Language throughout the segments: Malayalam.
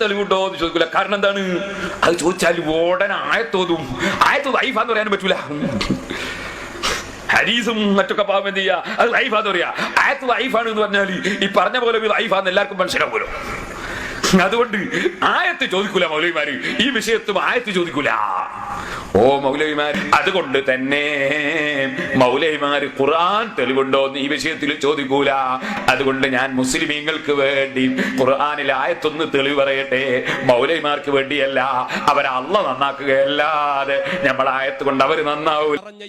തെളിവുണ്ടോ എന്ന് ചോദിക്കൂല. കാരണം എന്താണ്? അത് ചോദിച്ചാൽ ഓടൻ ആയത്തോതും. ആയത്ത് ഐഫാന്ന് പറയാൻ പറ്റൂല. ഹരീസും മറ്റൊക്കെ പാവം എന്ത് ചെയ്യാ? അത് ലൈഫാന്ന് പറയാ. ആയത്ത് ലൈഫാണ് എന്ന് പറഞ്ഞാൽ ഈ പറഞ്ഞ പോലെ ലൈഫാന്ന് എല്ലാവർക്കും മനസ്സിലാവുമല്ലോ. അതുകൊണ്ട് ആയത്ത് ചോദിക്കൂല മൗലവിമാര്. ഈ വിഷയത്തും ആയത്ത് ചോദിക്കൂല. ഓ മൗലവിമാര് അതുകൊണ്ട് തന്നെ മൗലവിമാര് ഖുർആൻ തെളിവുണ്ടോ എന്ന് ഈ വിഷയത്തിൽ ചോദിക്കൂല. അതുകൊണ്ട് ഞാൻ മുസ്ലിമീങ്ങൾക്ക് വേണ്ടി ഖുർആനിൽ ആയത്തൊന്ന് തെളിവ് പറയട്ടെ. മൗലവിമാർക്ക് വേണ്ടിയല്ല അവരെ അള്ള നന്നാക്കുകയല്ലാതെ നമ്മൾ ആയത്ത് കൊണ്ട് അവർ നന്നാവൂല. പറഞ്ഞ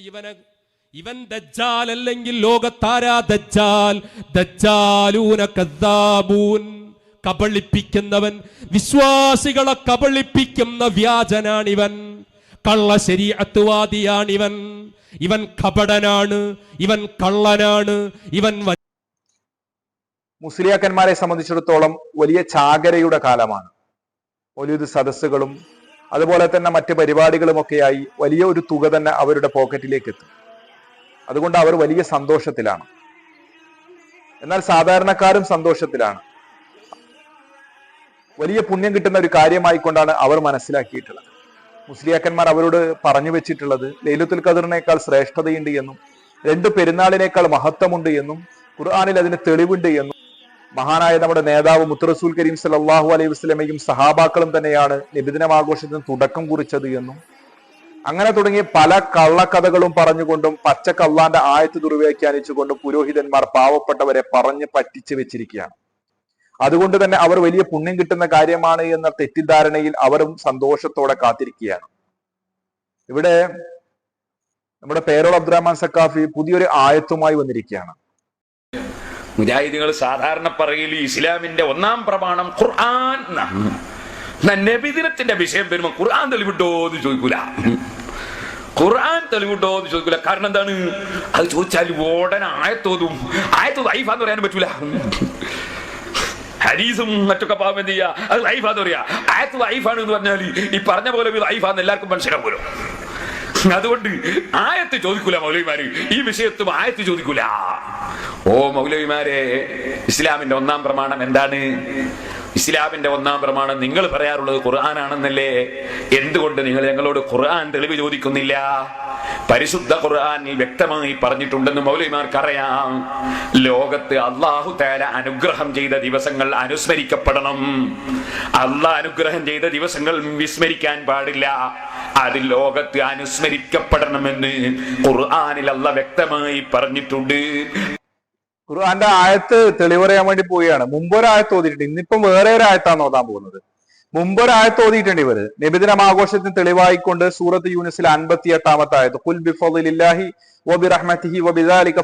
ഇവൻ ദജ്ജാൽ അല്ലെങ്കിൽ ലോകത്താരാ ദജ്ജാൽ? ദജ്ജാലൂന കദ്ദാബൂൻ. കബളിപ്പിക്കുന്നവൻ വിശ്വാസികളെ കബളിപ്പിക്കുന്ന വ്യാജനാണിവൻ. കള്ള ശരീഅത്തുവാദിയാണിവൻ ഇവൻ കപടനാണ് ഇവൻ കള്ളനാണ് ഇവൻ മുസ്ലിയാക്കന്മാരെ സംബന്ധിച്ചിടത്തോളം വലിയ ചാകരയുടെ കാലമാണ്. വലിയൊരു സദസ്സുകളും അതുപോലെ തന്നെ മറ്റ് പരിപാടികളുമൊക്കെയായി വലിയ ഒരു തുക തന്നെ അവരുടെ പോക്കറ്റിലേക്ക് എത്തും. അതുകൊണ്ട് അവർ വലിയ സന്തോഷത്തിലാണ്. എന്നാൽ സാധാരണക്കാരും സന്തോഷത്തിലാണ്. വലിയ പുണ്യം കിട്ടുന്ന ഒരു കാര്യമായിക്കൊണ്ടാണ് അവർ മനസ്സിലാക്കിയിട്ടുള്ളത്. മുസ്ലിയാക്കന്മാർ അവരോട് പറഞ്ഞു വെച്ചിട്ടുള്ളത് ലൈലത്തുൽ ഖദറിനേക്കാൾ ശ്രേഷ്ഠതയുണ്ട് എന്നും രണ്ട് പെരുന്നാളിനേക്കാൾ മഹത്വമുണ്ട് എന്നും ഖുർആാനിൽ അതിന് തെളിവുണ്ട് എന്നും മഹാനായ നമ്മുടെ നേതാവ് മുത്തറസൂൽ കരീം സലാഹു അലൈഹി വസ്ലമയും സഹാബാക്കളും തന്നെയാണ് നിബിദിനം ആഘോഷത്തിന് തുടക്കം കുറിച്ചത് എന്നും അങ്ങനെ തുടങ്ങി പല കള്ളക്കഥകളും പറഞ്ഞുകൊണ്ടും പച്ചക്കള്ളാന്റെ ആയത്ത് ദുർവ്യാഖ്യാനിച്ചുകൊണ്ടും പുരോഹിതന്മാർ പാവപ്പെട്ടവരെ പറഞ്ഞ് പറ്റിച്ചു വെച്ചിരിക്കുകയാണ്. അതുകൊണ്ട് തന്നെ അവർ വലിയ പുണ്യം കിട്ടുന്ന കാര്യമാണ് എന്ന തെറ്റിദ്ധാരണയിൽ അവരും സന്തോഷത്തോടെ കാത്തിരിക്കുകയാണ്. ഇവിടെ നമ്മുടെ പേരോൾ അബ്ദുറഹ്മാൻ സക്കാഫി പുതിയൊരു ആയത്തുമായി വന്നിരിക്കുകയാണ്. മുജാഹിദികൾ സാധാരണ പറയൽ ഇസ്ലാമിന്റെ ഒന്നാം പ്രമാണം ഖുർആൻ നബിദിനത്തിന്റെ വിഷയം വരുമ്പോ ഖുർആൻ തെളിവിട്ടോ എന്ന് ചോദിക്കൂല. ഖുർആൻ തെളിവിട്ടോ എന്ന് ചോദിക്കൂല. കാരണം എന്താണ്? അത് ചോദിച്ചാൽ ഉടനെ ആയത്തോതും. ആയത്ത് ഐഫാന്ന് പറയാൻ പറ്റൂല. ഹരീസും മറ്റൊക്കെ പാവം എന്ത് ചെയ്യാ? അത് ലൈഫാന്ന് പറയാ. ആയത്ത് ലൈഫാണ് എന്ന് പറഞ്ഞാൽ ഈ പറഞ്ഞ പോലെ ലൈഫാന്ന് എല്ലാവർക്കും മനസ്സിലാവുമല്ലോ അതുകൊണ്ട് ആയത്ത് ചോദിക്കൂല മൗലവിമാര്. ഈ വിഷയത്തും ആയത്ത് ചോദിക്കൂല. ഓ മൗലവിമാരെ ഇസ്ലാമിന്റെ ഒന്നാം പ്രമാണം എന്താണ്? ഇസ്ലാമിന്റെ ഒന്നാം പ്രമാണം നിങ്ങൾ പറയാറുള്ളത് ഖുർആൻ ആണെന്നല്ലേ എന്തുകൊണ്ട് നിങ്ങൾ ഞങ്ങളോട് ഖുർആൻ തെളിവ് ചോദിക്കുന്നില്ല? പരിശുദ്ധ ഖുർആാനിൽ വ്യക്തമായി പറഞ്ഞിട്ടുണ്ടെന്ന് മൗലിമാർക്കറിയാം. ലോകത്ത് അള്ളാഹു തേര അനുഗ്രഹം ചെയ്ത ദിവസങ്ങൾ അനുസ്മരിക്കപ്പെടണം. അള്ളാഹ് അനുഗ്രഹം ചെയ്ത ദിവസങ്ങൾ വിസ്മരിക്കാൻ പാടില്ല. അത് ലോകത്ത് അനുസ്മരിക്കപ്പെടണമെന്ന് ഖുർആാനിൽ അല്ല വ്യക്തമായി പറഞ്ഞിട്ടുണ്ട്. ഖുർആന്റെ ആയത്ത് തെളിവ് പറയാൻ വേണ്ടി പോവുകയാണ്. മുമ്പൊരു ആയത്ത് ഓതിയിട്ടുണ്ട്. ഇന്നിപ്പം വേറെ ഒരു ആയത്താണ് ഓതാൻ പോകുന്നത്. മുമ്പൊരു ആയത്ത് ഓതിയിട്ടുണ്ട് ഇവർ. നബിദിനം ആഘോഷത്തിന് തെളിവായിക്കൊണ്ട് സൂറത്ത് യൂനിസിൽ അൻപത്തി എട്ടാമത്തെ ആയത്ത് കുൽ വബിദാലിക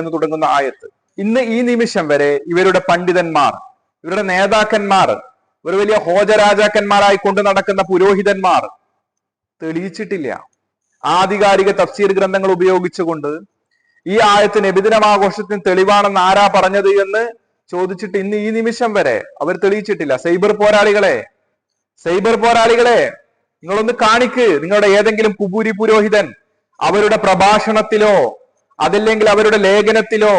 എന്ന് തുടങ്ങുന്ന ആയത്ത്. ഇന്ന് ഈ നിമിഷം വരെ ഇവരുടെ പണ്ഡിതന്മാർ ഇവരുടെ നേതാക്കന്മാർ ഒരു വലിയ ഹോജരാജാക്കന്മാരായി കൊണ്ട് നടക്കുന്ന പുരോഹിതന്മാർ തെളിയിച്ചിട്ടില്ല. ആധികാരിക തഫ്സീർ ഗ്രന്ഥങ്ങൾ ഉപയോഗിച്ചുകൊണ്ട് ഈ ആയത്ത് നബിദിനം ആഘോഷത്തിന് തെളിവാണെന്ന് ആരാ പറഞ്ഞത് എന്ന് ചോദിച്ചിട്ട് ഇന്ന് ഈ നിമിഷം വരെ അവർ തെളിയിച്ചിട്ടില്ല. സൈബർ പോരാളികളെ സൈബർ പോരാളികളെ നിങ്ങളൊന്ന് കാണിക്ക്. നിങ്ങളുടെ ഏതെങ്കിലും കുബൂരി പുരോഹിതൻ അവരുടെ പ്രഭാഷണത്തിലോ അതല്ലെങ്കിൽ അവരുടെ ലേഖനത്തിലോ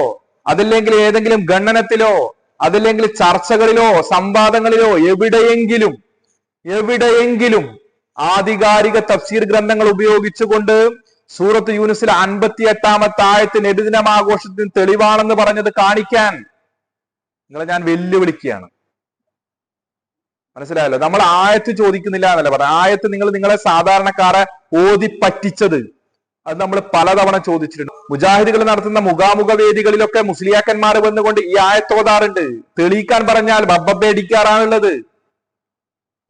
അതല്ലെങ്കിൽ ഏതെങ്കിലും ഗണനത്തിലോ അതല്ലെങ്കിൽ ചർച്ചകളിലോ സംവാദങ്ങളിലോ എവിടെയെങ്കിലും എവിടെയെങ്കിലും ആധികാരിക തഫ്സീർ ഗ്രന്ഥങ്ങൾ ഉപയോഗിച്ചുകൊണ്ട് സൂറത്ത് യൂനുസിൽ അൻപത്തി എട്ടാമത്തെ ആയത്ത് നെടുദിനം ആഘോഷത്തിന് തെളിവാണെന്ന് പറഞ്ഞത് കാണിക്കാൻ നിങ്ങളെ ഞാൻ വെല്ലുവിളിക്കുകയാണ്. മനസ്സിലായല്ലോ? നമ്മൾ ആയത്ത് ചോദിക്കുന്നില്ല എന്നല്ല പറഞ്ഞത്. ആയത്ത് നിങ്ങൾ നിങ്ങളെ സാധാരണക്കാരെ ഓതി പറ്റിച്ചത്. അത് നമ്മൾ പലതവണ ചോദിച്ചിട്ടുണ്ട്. മുജാഹിദികൾ നടത്തുന്ന മുഖാമുഖ വേദികളിലൊക്കെ മുസ്ലിയാക്കന്മാർ വന്നുകൊണ്ട് ഈ ആയത്തോതാറുണ്ട് തെളിയിക്കാൻ പറഞ്ഞാൽ ബബ്ബേടിക്കാറാണുള്ളത്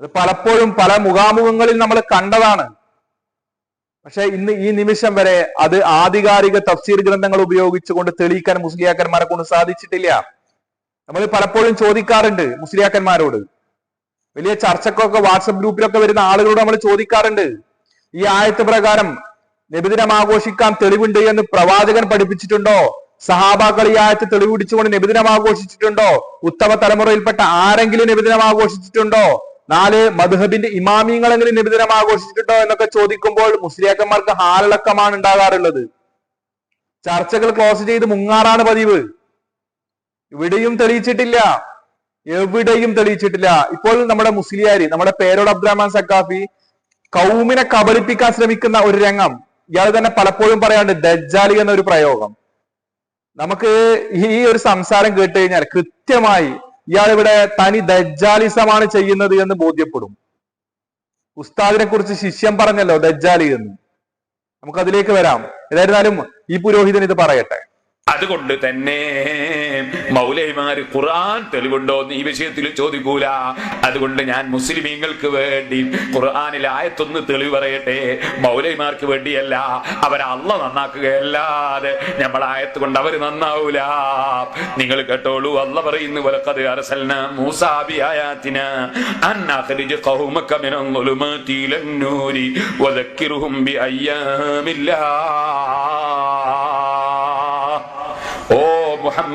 അത് പലപ്പോഴും പല മുഖാമുഖങ്ങളിൽ നമ്മൾ കണ്ടതാണ്. പക്ഷെ ഇന്ന് ഈ നിമിഷം വരെ അത് ആധികാരിക തഫ്സീർ ഗ്രന്ഥങ്ങൾ ഉപയോഗിച്ചുകൊണ്ട് തെളിയിക്കാൻ മുസ്ലിയാക്കന്മാരെ കൊണ്ട് സാധിച്ചിട്ടില്ല. നമ്മൾ പലപ്പോഴും ചോദിക്കാറുണ്ട് മുസ്ലിയാക്കന്മാരോട്. വലിയ ചർച്ചക്കൊക്കെ വാട്സപ്പ് ഗ്രൂപ്പിലൊക്കെ വരുന്ന ആളുകളോട് നമ്മൾ ചോദിക്കാറുണ്ട്. ഈ ആയത്ത് പ്രകാരം നബിദിനം ആഘോഷിക്കാൻ തെളിവുണ്ട് എന്ന് പ്രവാചകൻ പഠിപ്പിച്ചിട്ടുണ്ടോ? സഹാബാക്കൾ ഈ ആയത്ത് തെളിവ് പിടിച്ചുകൊണ്ട് നബിദിനം ആഘോഷിച്ചിട്ടുണ്ടോ? ഉത്തമ തലമുറയിൽപ്പെട്ട ആരെങ്കിലും നബിദിനം ആഘോഷിച്ചിട്ടുണ്ടോ? നാല് മധുഹബിന്റെ ഇമാമിങ്ങളെങ്കിലും നബിദിനം ആഘോഷിച്ചിട്ടുണ്ടോ എന്നൊക്കെ ചോദിക്കുമ്പോൾ മുസ്ലിയാക്കന്മാർക്ക് ഹാലിളക്കമാണ് ഉണ്ടാകാറുള്ളത്. ചർച്ചകൾ ക്ലോസ് ചെയ്ത് മുങ്ങാറാണ് പതിവ്. ഇവിടെയും തെളിയിച്ചിട്ടില്ല. എവിടെയും തെളിയിച്ചിട്ടില്ല. ഇപ്പോൾ നമ്മുടെ മുസ്ലിയാരി നമ്മുടെ പേരോട് അബ്ദുറഹ്മാൻ സക്കാഫി കൗമിനെ കബളിപ്പിക്കാൻ ശ്രമിക്കുന്ന ഒരു രംഗം. ഇയാൾ തന്നെ പലപ്പോഴും പറയാണ്ട് ദജ്ജാലി എന്നൊരു പ്രയോഗം. നമുക്ക് ഈ ഒരു സംസാരം കേട്ട് കഴിഞ്ഞാൽ കൃത്യമായി ഇയാൾ ഇവിടെ തനി ദജ്ജാലിസമാണ് ചെയ്യുന്നത് എന്ന് ബോധ്യപ്പെടും. ഉസ്താദിനെ കുറിച്ച് ശിഷ്യം പറഞ്ഞല്ലോ ദജ്ജാലി എന്ന്. നമുക്ക് അതിലേക്ക് വരാം. ഏതായിരുന്നാലും ഈ പുരോഹിതൻ ഇത് പറയട്ടെ. അതുകൊണ്ട് തന്നെ മൗലൈമാര് ഖുർആൻ തെളിവുണ്ടോ എന്ന് ഈ വിഷയത്തിൽ ചോദിക്കൂല. അതുകൊണ്ട് ഞാൻ മുസ്ലിമീങ്ങൾക്ക് വേണ്ടി ഖുർആാനിൽ ആയത്തൊന്ന് തെളിവ് പറയട്ടെ. മൗലൈമാർക്ക് വേണ്ടിയല്ല അവരെ അല്ല നന്നാക്കുകയല്ലാതെ നമ്മൾ ആയത്ത് കൊണ്ട് അവർ നന്നാവൂല. നിങ്ങൾ കേട്ടോളൂ അല്ല പറയുന്നു വലക്കത് അറസൽന മൂസാബി ആയാത്തിന ഖൗമക മിനൽ വദക്കിറുഹും ബി അയ്യാമില്ലാ.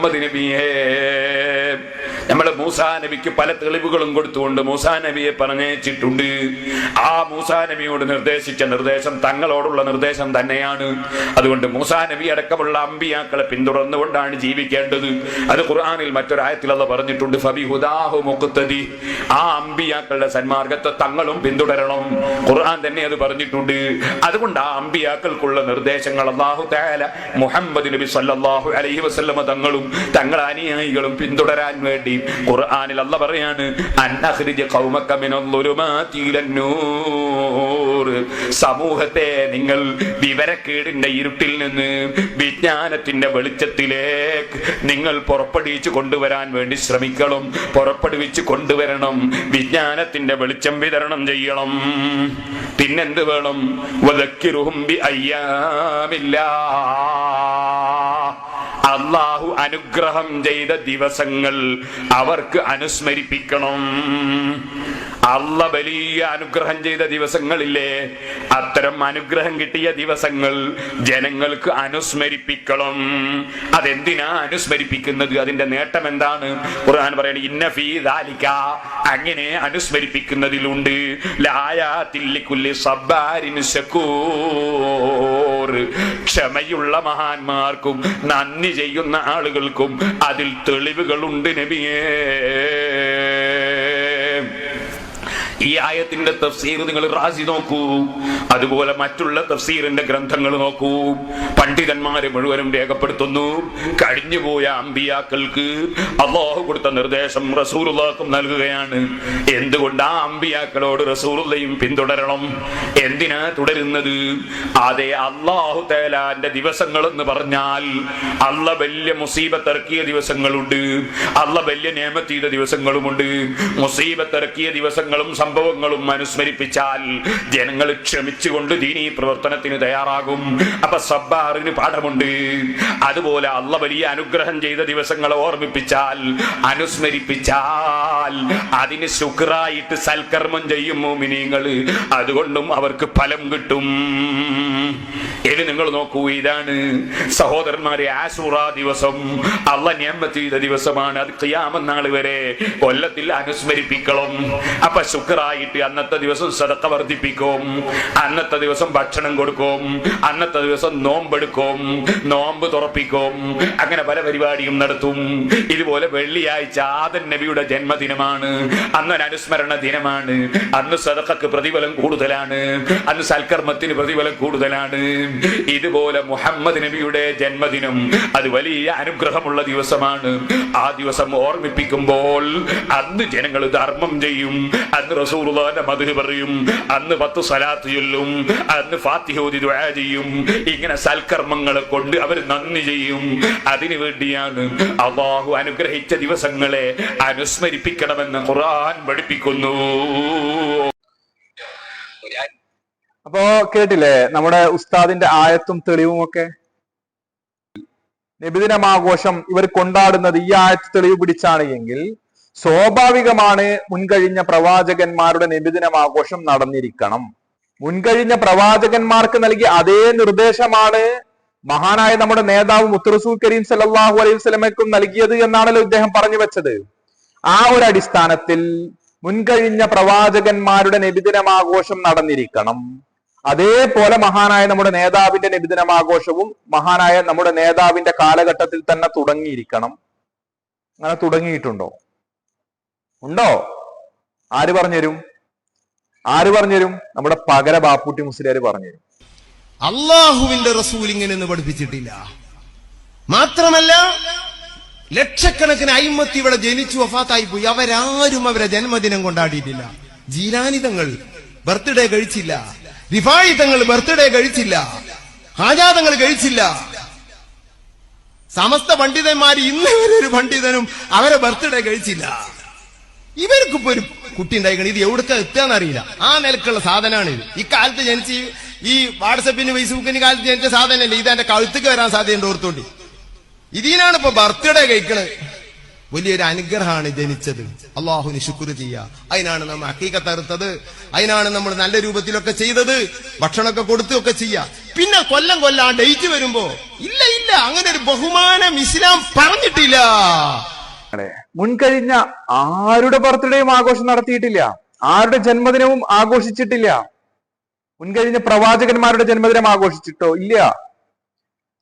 മുഹമ്മദ് നബിയേ നമ്മൾ മൂസാ നബിക്ക് പല തെളിവുകളും കൊടുത്തുകൊണ്ട് മൂസാ നബിയെ പറഞ്ഞേച്ചിട്ടുണ്ട് ആ മൂസാ നബിയോട് നിർദ്ദേശിച്ച നിർദ്ദേശം തങ്ങളോടുള്ള നിർദ്ദേശം തന്നെയാണ്. അതുകൊണ്ട് മൂസാ നബി അടക്കമുള്ള അമ്പിയാക്കളെ പിന്തുടർന്നുകൊണ്ടാണ് ജീവിക്കേണ്ടത്. അത് ഖുർആനിൽ മറ്റൊരായത്തിലുള്ള പറഞ്ഞിട്ടുണ്ട്. ഫബി ഹുദാഹു മുക്തദി ആ അമ്പിയാക്കളുടെ സന്മാർഗത്തെ തങ്ങളും പിന്തുടരണം. ഖുർആൻ തന്നെ അത് പറഞ്ഞിട്ടുണ്ട്. അതുകൊണ്ട് ആ അമ്പിയാക്കൾക്കുള്ള നിർദ്ദേശങ്ങൾ അള്ളാഹു തആല മുഹമ്മദ് നബി സല്ലാഹു അലൈഹി വസ്ലമ തങ്ങളും തങ്ങളുടെ അനുയായികളും പിന്തുടരാൻ വേണ്ടി ഖുർആനിൽ അല്ല പറയാണ് സമൂഹത്തെ നിങ്ങൾ വിവരക്കേടിന്റെ ഇരുട്ടിൽ നിന്ന് വിജ്ഞാനത്തിന്റെ വെളിച്ചത്തിലേക്ക് നിങ്ങൾ പുറപ്പെടുവിച്ച് കൊണ്ടുവരാൻ വേണ്ടി ശ്രമിക്കണം. പുറപ്പെടുവിച്ച് കൊണ്ടുവരണം. വിജ്ഞാനത്തിന്റെ വെളിച്ചം വിതരണം ചെയ്യണം. പിന്നെന്ത് വേണം? അയ്യാമില്ല അയ്യാമില്ലാ. അള്ളാഹു അനുഗ്രഹം ചെയ്ത ദിവസങ്ങൾ അവർക്ക് അനുസ്മരിപ്പിക്കണം. അല്ല വലിയ അനുഗ്രഹം ചെയ്ത ദിവസങ്ങളില്ലേ? അത്തരം അനുഗ്രഹം കിട്ടിയ ദിവസങ്ങൾ ജനങ്ങൾക്ക് അനുസ്മരിപ്പിക്കണം. അതെന്തിനാ അനുസ്മരിപ്പിക്കുന്നത്? അതിന്റെ നേട്ടം എന്താണ്? ഖുർആൻ പറയുന്നത് ഇന്ന ഫീ ദാലിക. അങ്ങനെ അനുസ്മരിപ്പിക്കുന്നതിലുണ്ട്. ക്ഷമയുള്ള മഹാന്മാർക്കും നന്ദി ചെയ്യുന്ന ആളുകൾക്കും അതിൽ തെളിവുകളുണ്ട് നബിയേ. ഈ ആയത്തിന്റെ തഫ്സീർ നിങ്ങൾ റാസി നോക്കൂ. അതുപോലെ മറ്റുള്ള തഫ്സീറിന്റെ ഗ്രന്ഥങ്ങൾ നോക്കൂ. പണ്ഡിതന്മാരെ മുഴുവനും രേഖപ്പെടുത്തുന്നു. കഴിഞ്ഞുപോയ അമ്പിയാക്കൾക്ക് അള്ളാഹു കൊടുത്ത നിർദ്ദേശം റസൂലുള്ളാഹ്ക്കും നൽകുകയാണ്. എന്തുകൊണ്ട് ആ അമ്പിയാക്കളോട് റസൂറുള്ളയും പിന്തുടരണം? എന്തിനാ തുടരുന്നത്? അതെ അള്ളാഹു തേലാന്റെ ദിവസങ്ങൾ എന്ന് പറഞ്ഞാൽ അല്ല വലിയ മുസീബത്തിറക്കിയ ദിവസങ്ങളുണ്ട്. അല്ല വലിയ നിയമത്തീത ദിവസങ്ങളുമുണ്ട്. മുസീബത്തിറക്കിയ ദിവസങ്ങളും സംഭവങ്ങളും അനുസ്മരിപ്പിച്ചാൽ ജനങ്ങൾ ക്ഷമിച്ചുകൊണ്ട് ദീനീ പ്രവർത്തനത്തിന് തയ്യാറാകും. അപ്പൊ സബ്ബാറിന് പാഠമുണ്ട്. അതുപോലെ അള്ള വലിയ അനുഗ്രഹം ചെയ്ത ദിവസങ്ങളെ ഓർമ്മിപ്പിച്ചാൽ അനുസ്മരിപ്പിച്ചാൽ അതിന് ശുക്രായിട്ട് സൽക്കർമ്മം ചെയ്യും മോമിനിയങ്ങൾ അതുകൊണ്ടും അവർക്ക് ഫലം കിട്ടും. ഇനി നിങ്ങൾ നോക്കൂ ഇതാണ് സഹോദരന്മാരെ ആസൂറ ദിവസം. അല്ല ഞാൻ ചെയ്ത ദിവസമാണ്. അത് ക്രിയാമെന്നാൾ വരെ കൊല്ലത്തിൽ അനുസ്മരിപ്പിക്കണം. അപ്പൊ ശുക്രായിട്ട് അന്നത്തെ ദിവസം സദക്ക വർദ്ധിപ്പിക്കും. അന്നത്തെ ദിവസം ഭക്ഷണം കൊടുക്കും. അന്നത്തെ ദിവസം നോമ്പെടുക്കും നോമ്പ് തുറപ്പിക്കും. അങ്ങനെ പല പരിപാടിയും നടത്തും. ഇതുപോലെ വെള്ളിയാഴ്ച ആദൻ നബിയുടെ ജന്മദിനമാണ്. അന്ന് ഒരു അനുസ്മരണ ദിനമാണ്. അന്ന് സദക്കക്ക് പ്രതിഫലം കൂടുതലാണ്. അന്ന് സൽക്കർമ്മത്തിന് പ്രതിഫലം കൂടുതലാണ്. ഇതുപോലെ മുഹമ്മദ് നബിയുടെ ജന്മദിനം അത് വലിയ അനുഗ്രഹമുള്ള ദിവസമാണ്. ആ ദിവസം ഓർമ്മിപ്പിക്കുമ്പോൾ അന്ന് ജനങ്ങൾ ധർമ്മം ചെയ്യും അന്ന് റസൂലുള്ളാന്റെ മധു പറയും അന്ന് പത്ത് സലാത്ത് ചൊല്ലും അന്ന് ഫാത്തിഹോദി ചെയ്യും. ഇങ്ങനെ സൽക്കർമ്മങ്ങളെ കൊണ്ട് അവർ നന്ദി ചെയ്യും. അതിനു വേണ്ടിയാണ് അള്ളാഹു അനുഗ്രഹിച്ച ദിവസങ്ങളെ അനുസ്മരിപ്പിക്കണമെന്ന് ഖുർആൻ പഠിപ്പിക്കുന്നു. അപ്പോ കേട്ടില്ലേ? നമ്മുടെ ഉസ്താദിന്റെ ആയത്തും തെളിവും ഒക്കെ നബിദിനമാഘോഷം ഇവർ കൊണ്ടാടുന്നത് ഈ ആയത്ത് തെളിവ് പിടിച്ചാണ് എങ്കിൽ സ്വാഭാവികമാണ് മുൻകഴിഞ്ഞ പ്രവാചകന്മാരുടെ നബിദിനമാഘോഷം നടന്നിരിക്കണം. മുൻകഴിഞ്ഞ പ്രവാചകന്മാർക്ക് നൽകിയ അതേ നിർദ്ദേശമാണ് മഹാനായ നമ്മുടെ നേതാവ് മുത്തറസൂൽ കരീം സല്ലല്ലാഹു അലൈഹി വസല്ലമയ്ക്കും നൽകിയത് എന്നാണല്ലോ ഇദ്ദേഹം പറഞ്ഞു വെച്ചത്. ആ ഒരു അടിസ്ഥാനത്തിൽ മുൻകഴിഞ്ഞ പ്രവാചകന്മാരുടെ നബിദിനമാഘോഷം നടന്നിരിക്കണം. അതേപോലെ മഹാനായ നമ്മുടെ നേതാവിന്റെ നബിദിനമാഘോഷവും മഹാനായ നമ്മുടെ നേതാവിന്റെ കാലഘട്ടത്തിൽ തന്നെ തുടങ്ങിയിരിക്കണം. അങ്ങനെ തുടങ്ങിയിട്ടുണ്ടോ? ഉണ്ടോ? ആര് പറഞ്ഞുതരും? ആര് പറഞ്ഞുതരും? നമ്മുടെ പകര ബാപ്പുട്ടി മുസ്ലിയാര് പറഞ്ഞുതരും. അള്ളാഹുവിന്റെ റസൂൽ ഇങ്ങനെ പഠിപ്പിച്ചിട്ടില്ല. മാത്രമല്ല ലക്ഷക്കണക്കിന് അയിമത്തി ഇവിടെ ജനിച്ചു വഫാത്തായി പോയി. അവരാരും അവരെ ജന്മദിനം കൊണ്ടാടിയിട്ടില്ല. ജീരാനിതങ്ങൾ ബർത്ത്ഡേ കഴിച്ചില്ല. റിഫായിതങ്ങൾ ബർത്ത്ഡേ കഴിച്ചില്ല. ഹാജാതങ്ങൾ കഴിച്ചില്ല. സമസ്ത പണ്ഡിതന്മാർ ഇന്ന് വരെ ഒരു പണ്ഡിതനും അവരെ ബർത്ത്ഡേ കഴിച്ചില്ല. ഇവർക്കിപ്പോ ഒരു കുട്ടി ഉണ്ടായിക്കണം ഇത് എവിടുത്തെ എത്തുകയെന്നറിയില്ല ആ നിലക്കുള്ള സാധനമാണ് ഇത്. ഈ കാലത്ത് ജനിച്ച് ഈ വാട്സപ്പിന് ഫേസ്ബുക്കിന് കാലത്ത് ജനിച്ച സാധനമല്ലേ? ഇത് എന്റെ കഴുത്തേക്ക് വരാൻ സാധ്യതയുണ്ട് ഓർത്തോണ്ട്. ഇതിനാണ് ഇപ്പൊ ബർത്ത്ഡേ കഴിക്കണത്. വലിയൊരു അനുഗ്രഹമാണ് ജനിച്ചത്. അള്ളാഹുന് ശുക്ർ ചെയ്യുക അതിനാണ് നമ്മൾ അക്കീക്കത്തറുത്തത് അതിനാണ് നമ്മൾ നല്ല രൂപത്തിലൊക്കെ ചെയ്തത്. ഭക്ഷണമൊക്കെ കൊടുത്തൊക്കെ ചെയ്യുക പിന്നെ കൊല്ലം കൊല്ലം ആ ഡേറ്റ് വരുമ്പോ ഇല്ല ഇല്ല അങ്ങനെ ഒരു ബഹുമാനം ഇസ്ലാം പറഞ്ഞിട്ടില്ല. മുൻകഴിഞ്ഞ ആരുടെ ബർത്ത്ഡേയും ആഘോഷം നടത്തിയിട്ടില്ല. ആരുടെ ജന്മദിനവും ആഘോഷിച്ചിട്ടില്ല. മുൻകഴിഞ്ഞ പ്രവാചകന്മാരുടെ ജന്മദിനം ആഘോഷിച്ചിട്ടോ ഇല്ല.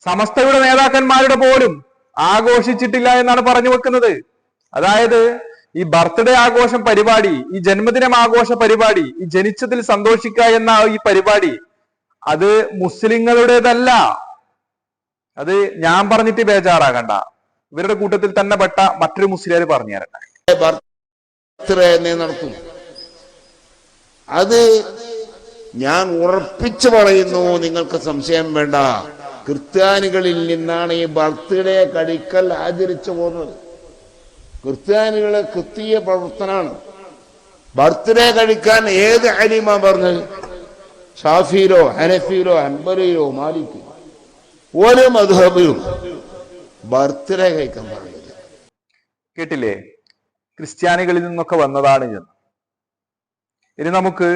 സമസ്തയുടെ നേതാക്കന്മാരുടെ പോലും ആഘോഷിച്ചിട്ടില്ല എന്നാണ് പറഞ്ഞു വെക്കുന്നത്. അതായത് ഈ ബർത്ത്ഡേ ആഘോഷം പരിപാടി ഈ ജന്മദിനം ആഘോഷ പരിപാടി ഈ ജനിച്ചതിൽ സന്തോഷിക്കുക എന്ന ഈ പരിപാടി അത് മുസ്ലിങ്ങളുടേതല്ല. അത് ഞാൻ പറഞ്ഞിട്ട് ബേജാറാകണ്ട. ഇവരുടെ കൂട്ടത്തിൽ തന്നെ പെട്ട മറ്റൊരു മുസ്ലിയാർ പറഞ്ഞു തരട്ടെ. അത് ഞാൻ ഉറപ്പിച്ചു പറയുന്നു നിങ്ങൾക്ക് സംശയം വേണ്ട. ക്രിസ്ത്യാനികളിൽ നിന്നാണ് ഈ ബർത്ത്ഡേ കഴിക്കൽ ആചരിച്ചു പോകുന്നത്. ക്രിസ്ത്യാനികളെ ക്രിസ്തീയ പ്രവർത്തനമാണ്. ബർത്ത്ഡേ കഴിക്കാൻ ഏത് അലിമ പറഞ്ഞത്? ഷാഫിയിലോ ഹനഫിയിലോ അൻബലിയിലോ മാലിക്കോ ഒരു മധുഹബിലും ബർത്ത്ഡേ കഴിക്കാൻ പറഞ്ഞില്ല കേട്ടില്ലേ? ക്രിസ്ത്യാനികളിൽ നിന്നൊക്കെ വന്നതാണ് ഇത്. ഇനി നമുക്ക്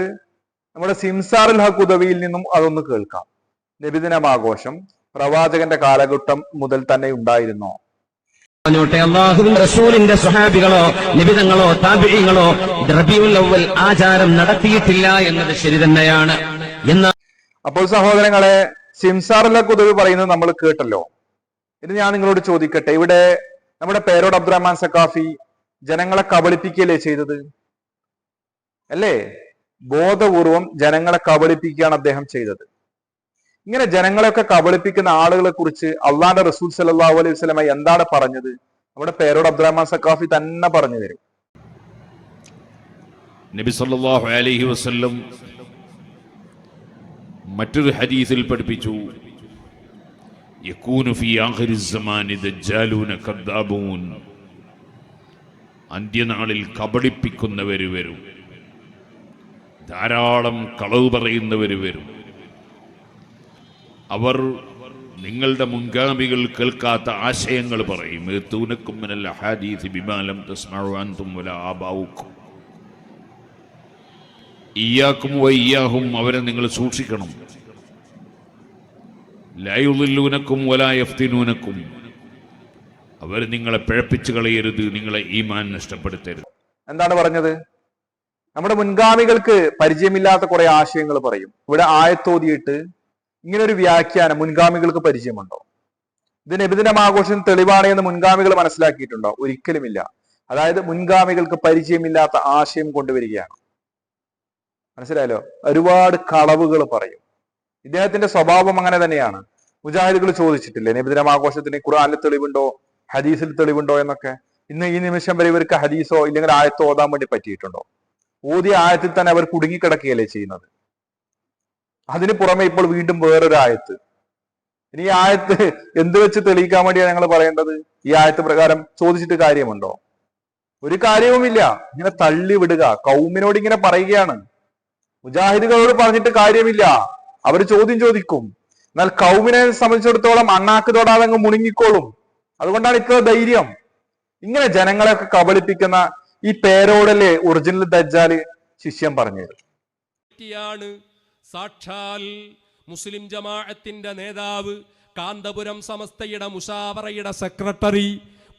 നമ്മുടെ സിംസാറുൽ ഹക്ക് ഉദവിയിൽ നിന്നും അതൊന്ന് കേൾക്കാം. നബിദിനം ആഘോഷം. പ്രവാചകന്റെ കാലഘട്ടം മുതൽ തന്നെ ഉണ്ടായിരുന്നോ. പറഞ്ഞോട്ടെ അള്ളാഹുവിൻ റസൂലിന്റെ സ്വഹാബികളോ നിബിതങ്ങളോ റബിയുൽ അവൽ ആചാരം നടത്തിയിട്ടില്ല എന്നത് ശരി തന്നെയാണ്. എന്നാൽ അപ്പോൾ സഹോദരങ്ങളെ സിംസാറിലെ കുതിവ് പറയുന്നത് നമ്മൾ കേട്ടല്ലോ. ഇനി ഞാൻ നിങ്ങളോട് ചോദിക്കട്ടെ ഇവിടെ നമ്മുടെ പേരോട് അബ്ദുറഹ്മാൻ സക്കാഫി ജനങ്ങളെ കബളിപ്പിക്കുകയല്ലേ ചെയ്തത്? അല്ലേ? ബോധപൂർവം ജനങ്ങളെ കബളിപ്പിക്കുകയാണ് അദ്ദേഹം ചെയ്തത്. ഇങ്ങനെ ജനങ്ങളെയൊക്കെ കബളിപ്പിക്കുന്ന ആളുകളെ കുറിച്ച് അള്ളാന്റെ റസൂൽ സല്ലാഹു അലൈഹി വസ്ലമ എന്താണ് പറഞ്ഞത്? നമ്മുടെ പേരോട് അബ്ദുറഹ്മാൻ സക്കാഫി തന്നെ പറഞ്ഞു തരും. നബി സല്ലല്ലാഹു അലൈഹി വസല്ലം മറ്റൊരു ഹദീസിൽ പഠിപ്പിച്ചു. യകൂനു ഫി ആഖിരി സമാനി ദജ്ജാലൂന കദ്ദാബൂൻ. അന്ത്യനാളിൽ കബളിപ്പിക്കുന്നവർ വരും. ധാരാളം കളവ് പറയുന്നവർ വരും. അവർ നിങ്ങളുടെ മുൻഗാമികൾ കേൾക്കാത്ത ആശയങ്ങൾ പറയും. യത്തൂനക്കും മിനൽ അഹാദീസ് ബിമാലം തസ്മാൻ തുമ്മല വലാ ആബാഉക്കും. ഇയാക്കും വയ്യാഹും അവരെ നിങ്ങൾ സൂക്ഷിക്കണം. ലയുദില്ലൂനക്കും വലായഫ്തിനൂനക്കും അവർ നിങ്ങളെ പിഴപ്പിച്ചു കളയരുത് നിങ്ങളെ ഈമാൻ നഷ്ടപ്പെടുത്തരുത്. എന്താണ് പറഞ്ഞത്? നമ്മുടെ മുൻഗാമികൾക്ക് പരിചയമില്ലാത്ത കുറെ ആശയങ്ങൾ പറയും. ഇവിടെ ആയത്തോതിയിട്ട് ഇങ്ങനെ ഒരു വ്യാഖ്യാനം മുൻഗാമികൾക്ക് പരിചയമുണ്ടോ? ഇത് നബിദിനം ആഘോഷം തെളിവാണ് എന്ന് മുൻഗാമികൾ മനസ്സിലാക്കിയിട്ടുണ്ടോ? ഒരിക്കലുമില്ല. അതായത് മുൻഗാമികൾക്ക് പരിചയമില്ലാത്ത ആശയം കൊണ്ടുവരികയാണ്. മനസ്സിലായല്ലോ? ഒരുപാട് കളവുകൾ പറയും. ഇദ്ദേഹത്തിന്റെ സ്വഭാവം അങ്ങനെ തന്നെയാണ്. മുജാഹിദുകൾ ചോദിച്ചിട്ടില്ലേ? നബിദിനം ആഘോഷത്തിന് ഖുർആനിൽ തെളിവുണ്ടോ? ഹദീസിൽ തെളിവുണ്ടോ എന്നൊക്കെ? ഇന്ന് ഈ നിമിഷം വരെ ഇവർക്ക് ഹദീസോ ഇല്ലെങ്കിൽ ആയത്തോ ഓതാൻ വേണ്ടി പറ്റിയിട്ടുണ്ടോ? ഓതിയ ആയത്തിൽ തന്നെ അവർ കുടുങ്ങിക്കിടക്കുകയല്ലേ ചെയ്യുന്നത്. അതിന് പുറമെ ഇപ്പോൾ വീണ്ടും വേറൊരു ആയത്ത് ഇനി ഈ ആയത്ത് എന്ത് വെച്ച് തെളിയിക്കാൻ വേണ്ടിയാണ് ഞങ്ങൾ പറയേണ്ടത്? ഈ ആയത്ത് പ്രകാരം ചോദിച്ചിട്ട് കാര്യമുണ്ടോ? ഒരു കാര്യവുമില്ല. ഇങ്ങനെ തള്ളി വിടുക കൗമിനോട് ഇങ്ങനെ പറയുകയാണ്. മുജാഹിദുകളോട് പറഞ്ഞിട്ട് കാര്യമില്ല. അവർ ചോദ്യം ചോദിക്കും. എന്നാൽ കൗമിനെ സംബന്ധിച്ചിടത്തോളം അണ്ണാക്ക് തൊടാതെ അങ്ങ് മുണുങ്ങിക്കോളും. അതുകൊണ്ടാണ് ഇത്ര ധൈര്യം. ഇങ്ങനെ ജനങ്ങളെയൊക്കെ കബളിപ്പിക്കുന്ന ഈ പേരോടല്ലേ ഒറിജിനൽ ദജ്ജാൽ ശിഷ്യം പറഞ്ഞത്. സാക്ഷാൽ മുസ്ലിം ജമാഅത്തിന്റെ നേതാവ് കാന്തപുരം സമസ്തയുടെ മുഷാവറയുടെ സെക്രട്ടറി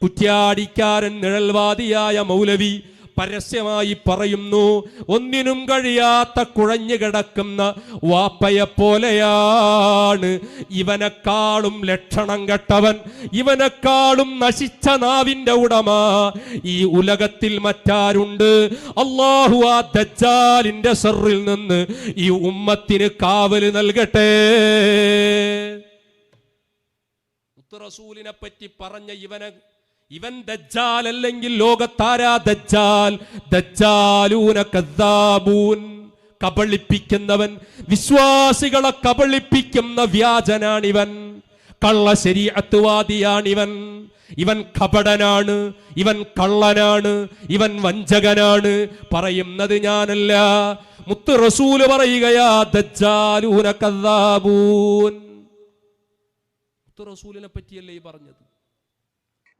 കുറ്റ്യാടിക്കാരൻ നിഴൽവാദിയായ മൗലവി പരസ്യമായി പറയുന്നു ഒന്നിനും കഴിയാത്ത കുഴഞ്ഞു കിടക്കുന്ന വാപ്പയെ പോലെയാണ് ഇവനെക്കാളും ലക്ഷണം കെട്ടവൻ ഇവനെക്കാളും നശിച്ച നാവിന്റെ ഉടമ ഈ ഉലകത്തിൽ മറ്റാരുണ്ട്? അള്ളാഹു ആ ദജ്ജാലിന്റെ സെറിൽ നിന്ന് ഈ ഉമ്മത്തിന് കാവൽ നൽകട്ടെ. റസൂലിനെ പറ്റി പറഞ്ഞ ഇവനെ ഇവൻ ദജ്ജാൽ അല്ലെങ്കിൽ ലോകത്താരാ ദജ്ജാൽ? ദജ്ജാലൂന കദ്ദാബൂൻ. കബളിപ്പിക്കുന്നവൻ വിശ്വാസികളെ കബളിപ്പിക്കുന്ന വ്യാജനാണിവൻ. കള്ള ശരീഅത്തുവാദിയാണിവൻ. ഇവൻ കപടനാണ് ഇവൻ കള്ളനാണ് ഇവൻ വഞ്ചകനാണ്. പറയുന്നത് ഞാനല്ല. മുത്ത് റസൂൽ പറയുകയാ ദജ്ജാലൂന കദ്ദാബൂൻ. മുത്ത് റസൂലിനെ പറ്റിയല്ലേ ഈ പറഞ്ഞത്?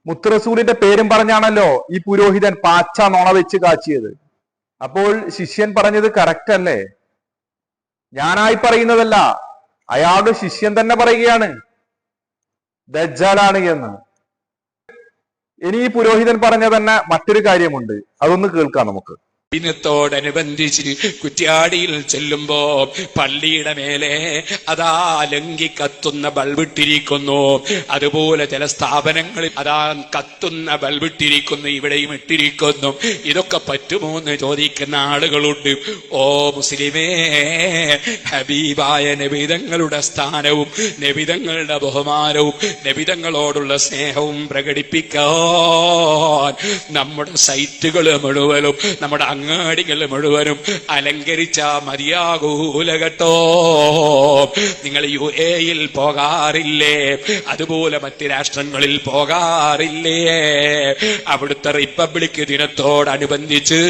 മുത്തറസൂലിന്റെ പേരും പറഞ്ഞാണല്ലോ ഈ പുരോഹിതൻ പാച്ച നോണ വെച്ച് കാച്ചിയത്. അപ്പോൾ ശിഷ്യൻ പറഞ്ഞത് കറക്റ്റ് അല്ലേ? ഞാനായി പറയുന്നതല്ല അയാളുടെ ശിഷ്യൻ തന്നെ പറയുകയാണ്. ദജ്ജാലാണ് എന്ന്. ഇനി ഈ പുരോഹിതൻ പറഞ്ഞ തന്നെ മറ്റൊരു കാര്യമുണ്ട്. അതൊന്ന് കേൾക്കാം നമുക്ക്. ദിനത്തോടനുബന്ധിച്ച് കുറ്റ്യാടിയിൽ ചെല്ലുമ്പോ പള്ളിയുടെ മേലെ അതാ ലങ്കി കത്തുന്ന ബൾബിട്ടിരിക്കുന്നു. അതുപോലെ ചില സ്ഥാപനങ്ങളിൽ അതാ കത്തുന്ന ബൾബിട്ടിരിക്കുന്നു ഇവിടെയും ഇട്ടിരിക്കുന്നു. ഇതൊക്കെ പറ്റുമോ എന്ന് ചോദിക്കുന്ന ആളുകളുണ്ട്. ഓ മുസ്ലിമേ ഹബീബായ നബിതങ്ങളുടെ സ്ഥാനവും നബിതങ്ങളുടെ ബഹുമാനവും നബിതങ്ങളോടുള്ള സ്നേഹവും പ്രകടിപ്പിക്കാൻ നമ്മുടെ സൈറ്റുകൾ മുഴുവനും നമ്മുടെ അങ്ങാടികൾ മുഴുവനും അലങ്കരിച്ച മതിയാകൂലകട്ടോ നിങ്ങൾ യു എയിൽ പോകാറില്ലേ? അതുപോലെ മറ്റ് രാഷ്ട്രങ്ങളിൽ പോകാറില്ലേ? അവിടുത്തെ റിപ്പബ്ലിക് ദിനത്തോടനുബന്ധിച്ച്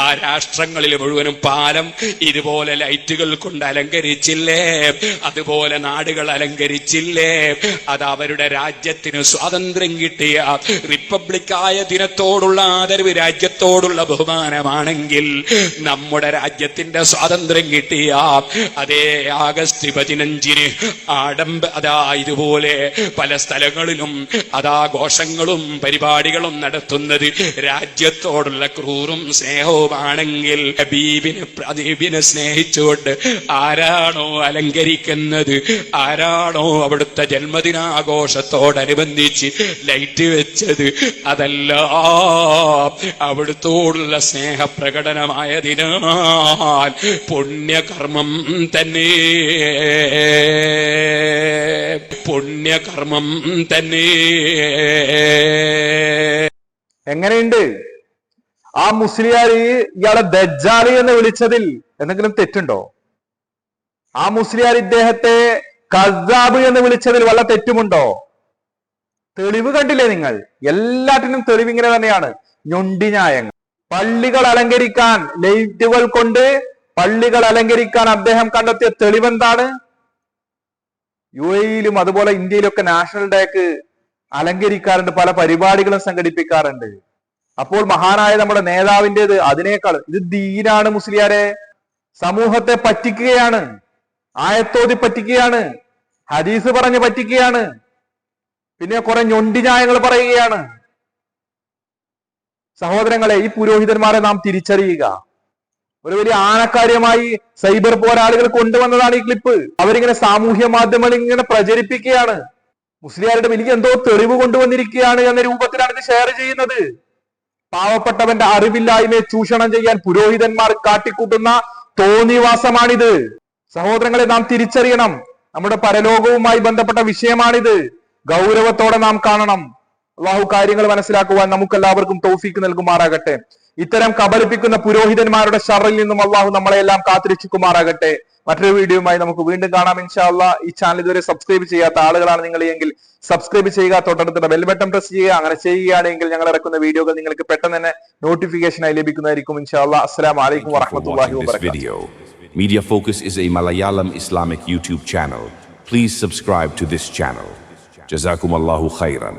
ആ രാഷ്ട്രങ്ങളിൽ മുഴുവനും പാലം ഇതുപോലെ ലൈറ്റുകൾ കൊണ്ട് അലങ്കരിച്ചില്ലേ? അതുപോലെ നാടുകൾ അലങ്കരിച്ചില്ലേ? അത് അവരുടെ രാജ്യത്തിന് സ്വാതന്ത്ര്യം കിട്ടിയ റിപ്പബ്ലിക്കായ ദിനത്തോടുള്ള ആദരവ് രാജ്യത്തോടുള്ള ബഹുമാനമാണെങ്കിൽ നമ്മുടെ രാജ്യത്തിന്റെ സ്വാതന്ത്ര്യം കിട്ടിയ അതേ ആഗസ്റ്റ് പതിനഞ്ചിന് ആഡംബ അതാ ഇതുപോലെ പല സ്ഥലങ്ങളിലും അതാഘോഷങ്ങളും പരിപാടികളും നടത്തുന്നത് രാജ്യത്തോടുള്ള ക്രൂറും സ്നേഹവുമാണെങ്കിൽ ഹബീബിനെ പ്രദീപിനെ സ്നേഹിച്ചുകൊണ്ട് ആരാണോ അലങ്കരിക്കുന്നത് ആരാണോ അവിടുത്തെ ജന്മദിനാഘോഷത്തോടനുബന്ധിച്ച് ലൈറ്റ് വെച്ചത് അതല്ല അവിടുത്തോടുള്ള സ്നേഹപ്രകടനമായതിനാൽ പുണ്യകർമ്മം തന്നെ. പുണ്യകർമ്മം തന്നെ. എങ്ങനെയുണ്ട്? ആ മുസ്ലിയാർ ഇയാളെ ദജ്ജാലി എന്ന് വിളിച്ചതിൽ എന്തെങ്കിലും തെറ്റുണ്ടോ? ആ മുസ്ലിയാർ ഇദ്ദേഹത്തെ കസാബ് എന്ന് വിളിച്ചതിൽ വല്ല തെറ്റുമുണ്ടോ? തെളിവ് കണ്ടില്ലേ നിങ്ങൾ? എല്ലാറ്റിനും തെളിവ് ഇങ്ങനെ തന്നെയാണ്. ഞൊണ്ടി ന്യായങ്ങൾ. പള്ളികൾ അലങ്കരിക്കാൻ ലൈറ്റുകൾ കൊണ്ട് പള്ളികൾ അലങ്കരിക്കാൻ അദ്ദേഹം കണ്ടെത്തിയ തെളിവെന്താണ്? യു എയിലും അതുപോലെ ഇന്ത്യയിലൊക്കെ നാഷണൽ ഡേക്ക് അലങ്കരിക്കാറുണ്ട് പല പരിപാടികളും സംഘടിപ്പിക്കാറുണ്ട്. അപ്പോൾ മഹാനായ നമ്മുടെ നേതാവിന്റെത് അതിനേക്കാൾ ഇത് ദീനാണ് മുസ്ലിയാരെ. സമൂഹത്തെ പറ്റിക്കുകയാണ് ആയത്തോതി പറ്റിക്കുകയാണ് ഹദീസ് പറഞ്ഞ് പറ്റിക്കുകയാണ്. പിന്നെ കുറെ ഞൊണ്ടി ന്യായങ്ങൾ പറയുകയാണ്. സഹോദരങ്ങളെ ഈ പുരോഹിതന്മാരെ നാം തിരിച്ചറിയുക. ഒരു വലിയ ആനക്കാര്യമായി സൈബർ പോരാളികൾ കൊണ്ടുവന്നതാണ് ഈ ക്ലിപ്പ്. അവരിങ്ങനെ സാമൂഹ്യ മാധ്യമങ്ങളിൽ ഇങ്ങനെ പ്രചരിപ്പിക്കുകയാണ്. മുസ്ലിയാരുടെ എനിക്ക് എന്തോ തെളിവ് കൊണ്ടുവന്നിരിക്കുകയാണ് എന്ന രൂപത്തിലാണ് ഇത് ഷെയർ ചെയ്യുന്നത്. പാവപ്പെട്ടവന്റെ അറിവില്ലായ്മയെ ചൂഷണം ചെയ്യാൻ പുരോഹിതന്മാർ കാട്ടിക്കൂട്ടുന്ന തോന്നിവാസമാണിത്. സഹോദരങ്ങളെ നാം തിരിച്ചറിയണം. നമ്മുടെ പരലോകവുമായി ബന്ധപ്പെട്ട വിഷയമാണിത്. ഗൗരവത്തോടെ നാം കാണണം. അള്ളാഹു കാര്യങ്ങൾ മനസ്സിലാക്കുവാൻ നമുക്കെല്ലാവർക്കും തൗഫീക്ക് നൽകുമാറാകട്ടെ ഇത്തരം കബലിപ്പിക്കുന്ന പുരോഹിതന്മാരുടെ ഷറിൽ നിന്നും അള്ളാഹു നമ്മളെല്ലാം കാത്തിരക്ഷിക്കുമാറാകട്ടെ മറ്റൊരു വീഡിയോയുമായി നമുക്ക് വീണ്ടും കാണാം ഇൻഷാല്ല ഈ ചാനൽ ഇതുവരെ സബ്സ്ക്രൈബ് ചെയ്യാത്ത ആളുകളാണ് നിങ്ങൾ എങ്കിൽ സബ്സ്ക്രൈബ് ചെയ്യുക തൊട്ടടുത്തുള്ള ബെൽബട്ടൺ പ്രസ് ചെയ്യുക അങ്ങനെ ചെയ്യുകയാണെങ്കിൽ ഞങ്ങൾ ഇറക്കുന്ന വീഡിയോകൾ നിങ്ങൾക്ക് പെട്ടെന്ന് തന്നെ നോട്ടിഫിക്കേഷനായി ലഭിക്കുന്നതായിരിക്കും ഇൻഷാല്ല അസ്സലാം വലൈക്കും വറഹമത്തല്ലാഹി video. Media Focus is a Malayalam Islamic YouTube channel. Please subscribe to this channel. Jazakum Allahu khairan.